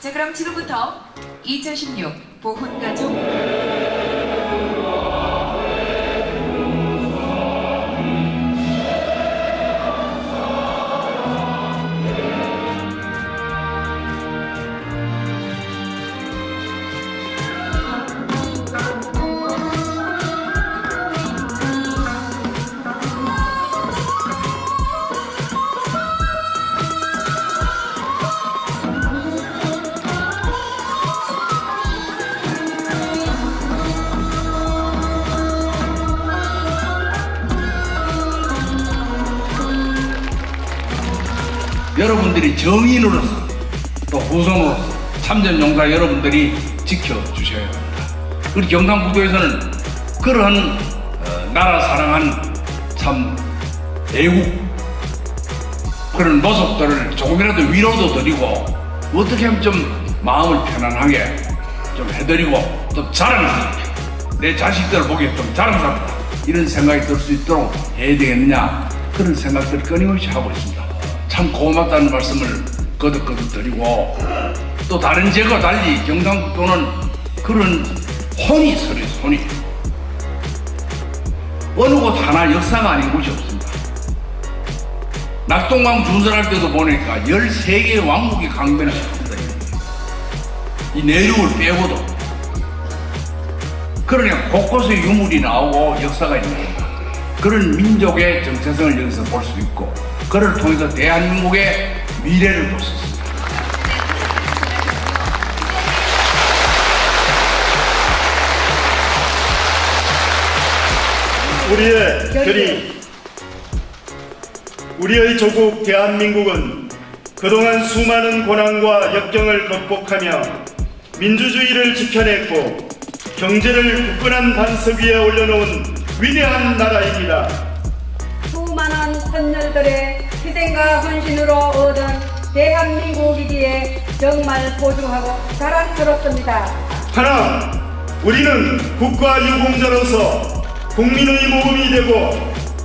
자, 그럼 지금부터 2016 보훈가족 여러분들이 정인으로서 또 후손으로서 참전용사 여러분들이 지켜주셔야 합니다. 우리 경상북도에서는 그러한 어, 나라 사랑한 참 애국 그런 모습들을 조금이라도 위로도 드리고 어떻게 하면 좀 마음을 편안하게 좀 해드리고 또 자랑스럽게 내 자식들을 보기에 좀 자랑스럽다 이런 생각이 들 수 있도록 해야 되겠느냐 그런 생각들을 끊임없이 하고 있습니다. 참 고맙다는 말씀을 거듭거듭 드리고 또 다른 지역과 달리 경상북도는 그런 혼이 서려 혼이 어느 곳 하나 역사가 아닌 곳이 없습니다. 낙동강 준설할 때도 보니까 13개의 왕국이 강변을 합니다. 이 내륙을 빼고도. 그러니까 곳곳에 유물이 나오고 역사가 있는. 그런 민족의 정체성을 여기서 볼 수 있고, 그를 통해서 대한민국의 미래를 있습니다. 우리의 결의 우리의 조국 대한민국은 그동안 수많은 고난과 역경을 극복하며 민주주의를 지켜냈고 경제를 굳건한 반석 위에 올려놓은 위대한 나라입니다. 선열들의 희생과 헌신으로 얻은 대한민국이기에 정말 소중하고 자랑스럽습니다. 하나, 우리는 국가 유공자로서 국민의 모범이 되고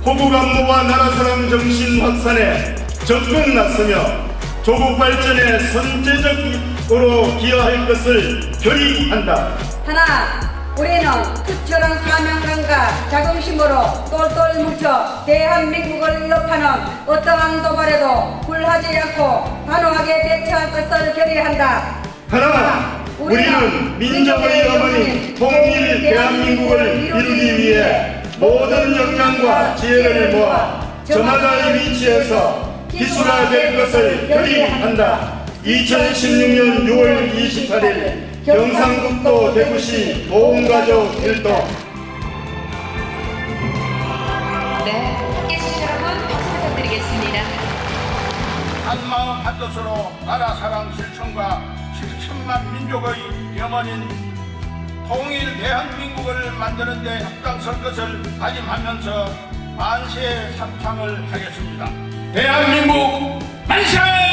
호국 안보와 나라 사랑 정신 확산에 적극 나서며 조국 발전에 선제적으로 기여할 것을 결의한다. 하나, 우리는 투철한 사명감과 자긍심으로 똘똘 뭉쳐 대한민국을 위협하는 어떠한 도발에도 굴하지 않고 단호하게 대처할 것을 결의한다. 하나, 우리는 민족의 어머니 통일 대한민국을 이루기 위해 모든 역량과 지혜를 모아 저마다의 위치에서 기수가 될 것을 결의한다. 2016년 6월 28일 경상북도 대구시 보훈가족 일동 네, 함께 해주신 여러분 박수 부탁드리겠습니다. 한마음 한뜻으로 나라 사랑 실천과 7천만 민족의 염원인 통일 대한민국을 만드는 데 합당설 것을 다짐하면서 만세 삼창을 하겠습니다. 대한민국 만세!